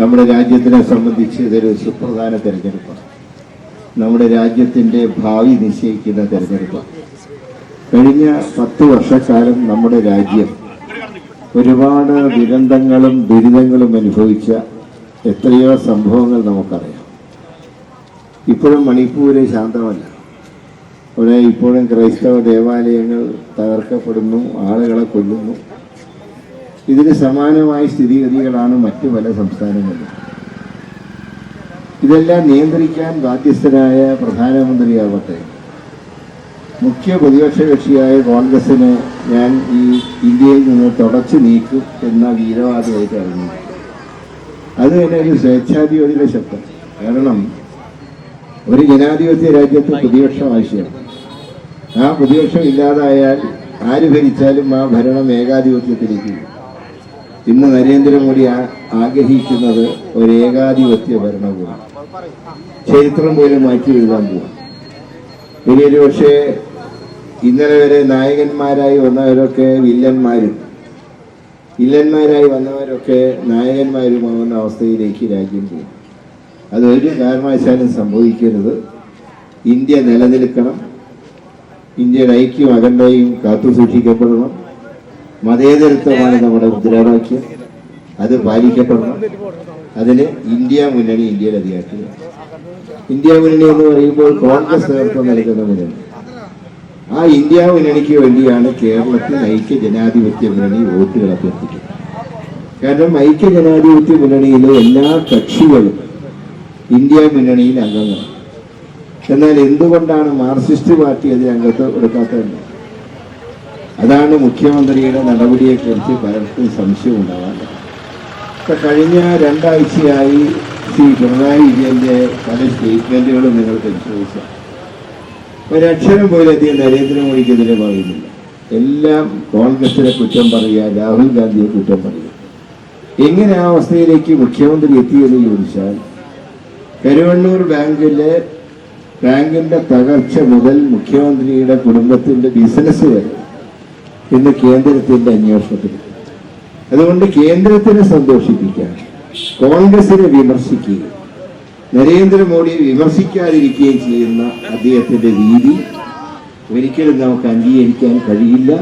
നമ്മുടെ രാജ്യത്തിനെ സംബന്ധിച്ച് ഇതൊരു സുപ്രധാന തെരഞ്ഞെടുപ്പാണ്. നമ്മുടെ രാജ്യത്തിന്റെ ഭാവി നിശ്ചയിക്കുന്ന തെരഞ്ഞെടുപ്പാണ്. കഴിഞ്ഞ പത്ത് വർഷക്കാലം നമ്മുടെ രാജ്യം ഒരുപാട് ദുരന്തങ്ങളും ദുരിതങ്ങളും അനുഭവിച്ച എത്രയോ സംഭവങ്ങൾ നമുക്കറിയാം. ഇപ്പോഴും മണിപ്പൂര് ശാന്തമല്ല. അവിടെ ഇപ്പോഴും ക്രൈസ്തവ ദേവാലയങ്ങൾ തകർക്കപ്പെടുന്നു ആളുകളെ കൊല്ലുന്നു. ഇതിന് സമാനമായ സ്ഥിതിഗതികളാണ് മറ്റു പല സംസ്ഥാനങ്ങളിലും ഇതെല്ലാം നിയന്ത്രിക്കാൻ ബാധ്യസ്ഥനായ പ്രധാനമന്ത്രിയാവട്ടെ. മുഖ്യ പ്രതിപക്ഷ കക്ഷിയായ കോൺഗ്രസിനെ ഞാൻ ഈ ഇന്ത്യയിൽ നിന്ന് തുടച്ചു നീക്കും എന്ന വീരവാദമായിട്ട് അറിഞ്ഞു അത് തന്നെ ഒരു സ്വേച്ഛാധിപതിയുടെ ശബ്ദം. കാരണം ഒരു ജനാധിപത്യ രാജ്യത്ത് പ്രതിപക്ഷം ആവശ്യമാണ്. ആ പ്രതിപക്ഷം ഇല്ലാതായാൽ ആര് ഭരിച്ചാലും ആ ഭരണം ഏകാധിപത്യത്തിലേക്ക്. ഇന്ന് നരേന്ദ്രമോദി ആഗ്രഹിക്കുന്നത് ഒരു ഏകാധിപത്യ ഭരണകൂടം. ചരിത്രം പോലും മാറ്റി എഴുതാൻ പോവാം. ഇനി ഒരു പക്ഷേ ഇന്നലെ വരെ നായകന്മാരായി വന്നവരൊക്കെ വില്ലന്മാരും. വില്ലന്മാരായി വന്നവരൊക്കെ നായകന്മാരുമാവുന്ന അവസ്ഥയിലേക്ക് രാജ്യം പോകും. അത് ഒരു കാരണവശാലും സംഭവിക്കരുത്. ഇന്ത്യ നിലനിൽക്കണം. ഇന്ത്യയുടെ ഐക്യം അകണ്ടയും കാത്തു സൂക്ഷിക്കപ്പെടണം മതേതരത്വമാണ് നമ്മുടെ മുദ്രാവാക്യം അത് പാലിക്കപ്പെടണം. അതിന് ഇന്ത്യ മുന്നണി ഇന്ത്യയിൽ അധികാരത്തിൽ ഇന്ത്യ മുന്നണി എന്ന് പറയുമ്പോൾ കോൺഗ്രസ് നേതൃത്വം നൽകുന്ന മുന്നണി. ആ ഇന്ത്യ മുന്നണിക്ക് വേണ്ടിയാണ് കേരളത്തിൽ ഐക്യ ജനാധിപത്യ മുന്നണി വോട്ടുകൾ അഭ്യർത്ഥിക്കുന്നത്. കാരണം ഐക്യ ജനാധിപത്യ മുന്നണിയിലെ എല്ലാ കക്ഷികളും ഇന്ത്യ മുന്നണിയിൽ അംഗങ്ങളാണ്. എന്നാൽ എന്തുകൊണ്ടാണ് മാർക്സിസ്റ്റ് പാർട്ടി അതിൽ അംഗത്വം എടുക്കാത്തതെന്ന് അതാണ് മുഖ്യമന്ത്രിയുടെ നടപടിയെക്കുറിച്ച് പലർക്കും സംശയം ഉണ്ടാവാറ് ഇപ്പൊ കഴിഞ്ഞ രണ്ടാഴ്ചയായി ശ്രീ പിണറായി വിജയന്റെ പല സ്റ്റേറ്റ്മെന്റുകളും നിങ്ങൾ പരിശോധിച്ചാൽ ഒരക്ഷരം പോലും അധികം നരേന്ദ്രമോദിക്കെതിരെ പറയുന്നില്ല. എല്ലാം കോൺഗ്രസിനെ കുറ്റം പറയുക രാഹുൽ ഗാന്ധിയെ കുറ്റം പറയുക. എങ്ങനെ ആ അവസ്ഥയിലേക്ക് മുഖ്യമന്ത്രി എത്തിയെന്ന് ചോദിച്ചാൽ കരുവണ്ണൂർ ബാങ്കിലെ ബാങ്കിന്റെ തകർച്ച മുതൽ മുഖ്യമന്ത്രിയുടെ കുടുംബത്തിന്റെ ബിസിനസ് വരെ ഇന്ന് കേന്ദ്രത്തിന്റെ അന്വേഷണത്തിൽ. അതുകൊണ്ട് കേന്ദ്രത്തിനെ സന്തോഷിപ്പിക്കാൻ കോൺഗ്രസിനെ വിമർശിക്കുകയും നരേന്ദ്രമോദിയെ വിമർശിക്കാതിരിക്കുകയും ചെയ്യുന്ന അദ്ദേഹത്തിന്റെ രീതി ഒരിക്കലും നമുക്ക് അംഗീകരിക്കാൻ കഴിയില്ല.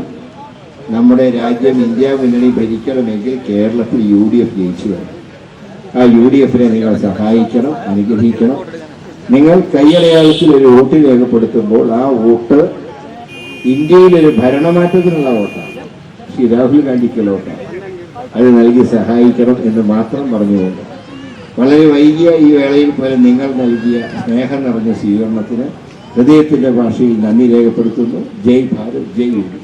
നമ്മുടെ രാജ്യം ഇന്ത്യ മുന്നണി ഭരിക്കണമെങ്കിൽ കേരളത്തിൽ യു ഡി എഫ് ജയിച്ചു വേണം. ആ യു ഡി എഫിനെ നിങ്ങൾ സഹായിക്കണം അനുഗ്രഹിക്കണം. നിങ്ങൾ കൈയടയാളത്തിൽ ഒരു വോട്ട് രേഖപ്പെടുത്തുമ്പോൾ ആ വോട്ട് ഇന്ത്യയിൽ ഒരു ഭരണമാറ്റത്തിനുള്ള വോട്ടാണ്. ശ്രീ രാഹുൽ ഗാന്ധിക്കുള്ള വോട്ടാണ് അത് നൽകി സഹായിക്കണം എന്ന് മാത്രം പറഞ്ഞുകൊണ്ട്. വളരെ വൈകിയ ഈ വേളയിൽ പോലെ നിങ്ങൾ നൽകിയ സ്നേഹം നിറഞ്ഞ സ്വീകരണത്തിന് ഹൃദയത്തിന്റെ ഭാഷയിൽ നന്ദി രേഖപ്പെടുത്തുന്നു. ജയ് ഭാരത് ജയ് ഇന്ത്യ.